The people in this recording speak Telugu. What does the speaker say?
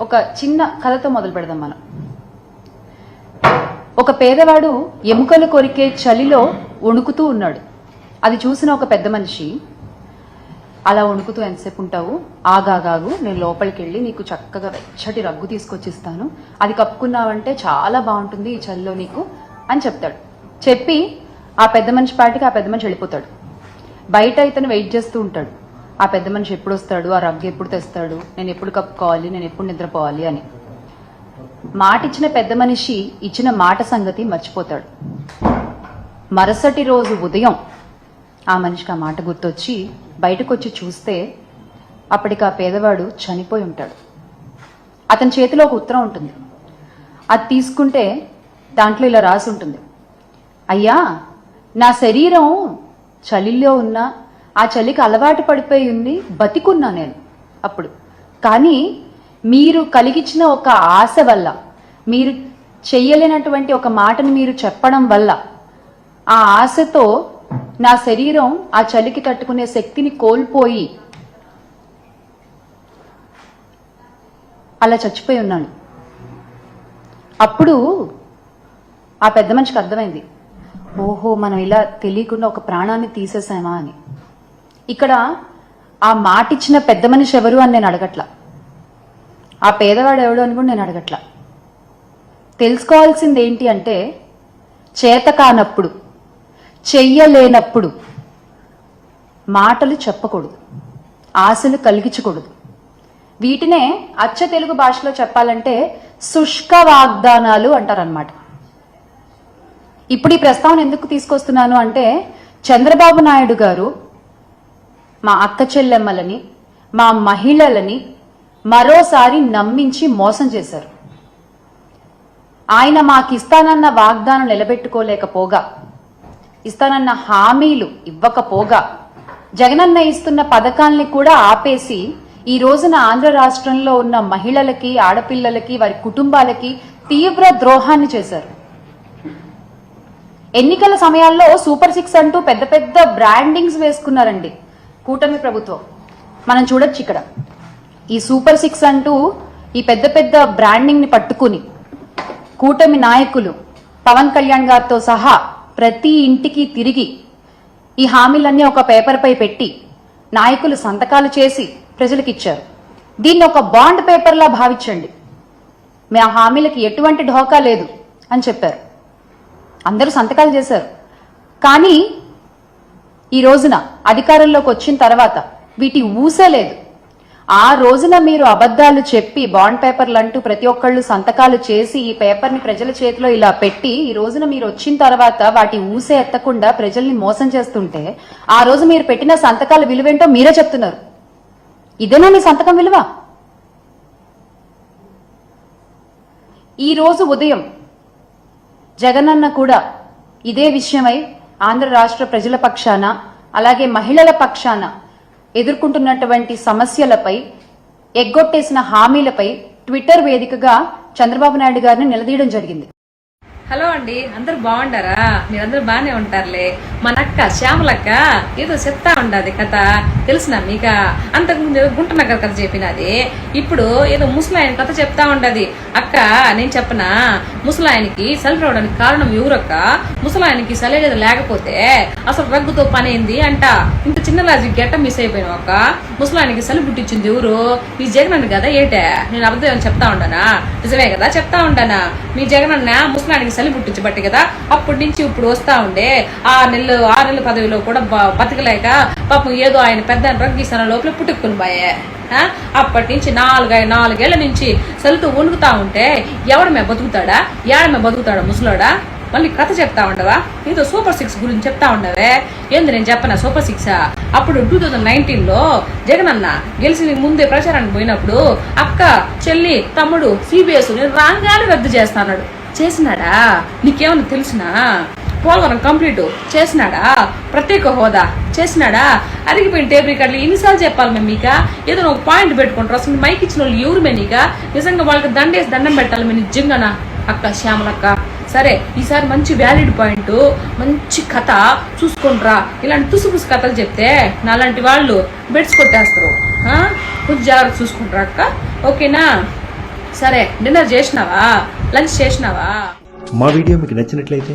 ఒక చిన్న కథతో మొదలు పెడదాం మనం. ఒక పేదవాడు ఎముకలు కొరికే చలిలో వణుకుతూ ఉన్నాడు. అది చూసిన ఒక పెద్ద మనిషి అలా వణుకుతూ ఎంతసేపు ఉంటావు? ఆగాగాగు నేను లోపలికి వెళ్ళి నీకు చక్కగా వెచ్చటి రగ్గు తీసుకొచ్చిస్తాను. అది కప్పుకున్నావంటే చాలా బాగుంటుంది ఈ చలిలో నీకు అని చెప్తాడు. చెప్పి ఆ పెద్ద మనిషి పాటికి ఆ పెద్ద మనిషి వెళ్ళిపోతాడు. బయట ఇతను వెయిట్ చేస్తూ ఉంటాడు. ఆ పెద్ద మనిషి ఎప్పుడు వస్తాడు? ఆ రగ్గు ఎప్పుడు తెస్తాడు? నేను ఎప్పుడు కప్పుకోవాలి? నేను ఎప్పుడు నిద్రపోవాలి అని. మాట ఇచ్చిన పెద్ద మనిషి ఇచ్చిన మాట సంగతి మర్చిపోతాడు. మరుసటి రోజు ఉదయం ఆ మనిషికి ఆ మాట గుర్తొచ్చి బయటకు వచ్చి చూస్తే అప్పటికి ఆ పేదవాడు చనిపోయి ఉంటాడు. అతని చేతిలో ఒక ఉత్తరం ఉంటుంది. అది తీసుకుంటే దాంట్లో ఇలా రాసి ఉంటుంది. అయ్యా నా శరీరం చలిలో ఉన్న ఆ చలికి అలవాటు పడిపోయి ఉంది బతికున్నా నేను అప్పుడు. కానీ మీరు కలిగించిన ఒక ఆశ వల్ల మీరు చెయ్యలేనటువంటి ఒక మాటను మీరు చెప్పడం వల్ల ఆ ఆశతో నా శరీరం ఆ చలికి తట్టుకునే శక్తిని కోల్పోయి అలా చచ్చిపోయి ఉన్నాను. అప్పుడు ఆ పెద్ద మనిషికి అర్థమైంది ఓహో మనం ఇలా తెలియకుండా ఒక ప్రాణాన్ని తీసేసామా అని. ఇక్కడ ఆ మాట ఇచ్చిన పెద్ద మనిషి ఎవరు అని నేను అడగట్లా. ఆ పేదవాడు ఎవడు అని కూడా నేను అడగట్లా. తెలుసుకోవాల్సింది ఏంటి అంటే చేత కానప్పుడు చెయ్యలేనప్పుడు మాటలు చెప్పకూడదు ఆశలు కలిగించకూడదు. వీటినే అచ్చ తెలుగు భాషలో చెప్పాలంటే శుష్క వాగ్దానాలు అంటారనమాట ఇప్పుడు ఈ ప్రస్తావన ఎందుకు తీసుకొస్తున్నాను అంటే చంద్రబాబు నాయుడు గారు మా అక్క చెల్లెమ్మలని మా మహిళలని మరోసారి నమ్మించి మోసం చేశారు. ఆయన మాకిస్తానన్న వాగ్దానం నిలబెట్టుకోలేకపోగా ఇస్తానన్న హామీలు ఇవ్వకపోగా జగనన్న ఇస్తున్న పథకాల్ని కూడా ఆపేసి ఈ రోజున ఆంధ్ర రాష్ట్రంలో ఉన్న మహిళలకి ఆడపిల్లలకి వారి కుటుంబాలకి తీవ్ర ద్రోహాన్ని చేశారు. ఎన్నికల సమయాల్లో సూపర్ సిక్స్ అంటూ పెద్ద పెద్ద బ్రాండింగ్స్ వేసుకున్నారండి. కూటమి ప్రభుత్వం. మనం చూడొచ్చు ఇక్కడ. ఈ సూపర్ సిక్స్ అంటూ ఈ పెద్ద పెద్ద బ్రాండింగ్ని పట్టుకుని కూటమి నాయకులు పవన్ కళ్యాణ్ గారితో సహా ప్రతి ఇంటికి తిరిగి ఈ హామీలన్నీ ఒక పేపర్పై పెట్టి నాయకులు సంతకాలు చేసి ప్రజలకిచ్చారు. దీన్ని ఒక బాండ్ పేపర్లా భావించండి. మీ ఆ హామీలకి ఎటువంటి ఢోకా లేదు అని చెప్పారు. అందరూ సంతకాలు చేశారు. కానీ ఈ రోజున అధికారంలోకి వచ్చిన తర్వాత వీటి ఊసే లేదు. ఆ రోజున మీరు అబద్దాలు చెప్పి బాండ్ పేపర్లు అంటూ ప్రతి ఒక్కళ్ళు సంతకాలు చేసి ఈ పేపర్ని ప్రజల చేతిలో ఇలా పెట్టి ఈ రోజున మీరు వచ్చిన తర్వాత వాటి ఊసే ఎత్తకుండా ప్రజల్ని మోసం చేస్తుంటే ఆ రోజు మీరు పెట్టిన సంతకాల విలువేంటో మీరే చెప్తున్నారు. ఇదేనా మీ సంతకం విలువ? ఈ రోజు ఉదయం జగనన్న కూడా ఇదే విషయమై ఆంధ్ర రాష్ట్ర ప్రజల పక్షాన అలాగే మహిళల పక్షాన ఎదుర్కొంటున్నటువంటి సమస్యలపై ఎగ్గొట్టేసిన హామీలపై ట్విట్టర్ వేదికగా చంద్రబాబు నాయుడు గారిని నిలదీయడం జరిగింది. హలో అండి అందరు బాగుండారా? మీరందరూ బాగానే ఉంటారులే. మన అక్క శ్యామలక్క ఏదో చెప్తా ఉండదు కథ. తెలిసిన మీక? అంతకుముందు ఏదో గుంట నగర్ కథ చెప్పినది. ఇప్పుడు ఏదో ముసలాయన కథ చెప్తా ఉండదు. అక్క నేను చెప్పనా? ముసలాయనికి చలి రావడానికి కారణం ఎవరక్క? ముసలాయనికి సలి అనేది లేకపోతే అసలు రగ్గుతో పని ఏంది అంట. ఇంత చిన్న గెట్ట మిస్ అయిపోయినావు అక్క. ముసలాయనికి చలి పుట్టించింది ఎవరు? మీ జగనన్న కదా ఏటే? నేను అబద్ధం చెప్తా ఉండనా? నిజమే కదా చెప్తా ఉండనా? మీ జగనన్న ముసలాయనికి చలి పుట్టించబట్టి కదా అప్పటి నుంచి ఇప్పుడు వస్తా ఉండే ఆ నెల్లో ఆరు నెలల పదవిలో కూడా బతకలేక పాపం ఏదో ఆయన పెద్ద రగ్గిస్తున్న లోపల పుట్టుకుని పోయే. అప్పటి నుంచి నాలుగు నాలుగేళ్ళ నుంచి చలితో వణుకుతా ఉంటే ఎవడమే బతుకుతాడా? ఏడమే బతుకుతాడా ముసలోడా? మళ్ళీ కథ చెప్తా ఉండవా? ఏదో సూపర్ సిక్స్ గురించి చెప్తా ఉండవే? ఏంది నేను చెప్పనా సూపర్ సిక్స్? అప్పుడు టూ థౌజండ్ నైన్టీన్లో అన్న గెలిచి ముందే ప్రచారానికి పోయినప్పుడు అక్క చెల్లి తమ్ముడు సిబిఎస్ రాగానే రద్దు చేస్తాడు చేసినాడా? నీకేమన్నా తెలిసినా? పోలవరం కంప్లీట్ చేసినాడా? ప్రత్యేక హోదా చేసినాడా? అరిగిపోయిన టేబుల్ రికార్డులు ఎన్నిసార్లు చెప్పాలి మేము మీక? ఏదో ఒక పాయింట్ పెట్టుకుంటారు అసలు మైక్ ఇచ్చిన వాళ్ళు ఎవరు మేనీక నిజంగా వాళ్ళకి దండేసి దండం పెట్టాలి మేము నిజంగానా అక్క శ్యామలక్క. సరే ఈసారి మంచి వ్యాలిడ్ పాయింట్ మంచి కథ చూసుకుంట్రా ఇలాంటి తుసుపుసు కథలు చెప్తే నాలాంటి వాళ్ళు బెడ్స్ కొట్టేస్తారు. కొంచెం జాగ్రత్త చూసుకుంటారా అక్క. ఓకేనా? సరే డిన్నర్ చేసినావా? లంచ్ చేసినావా? మా వీడియో మీకు నచ్చినట్లయితే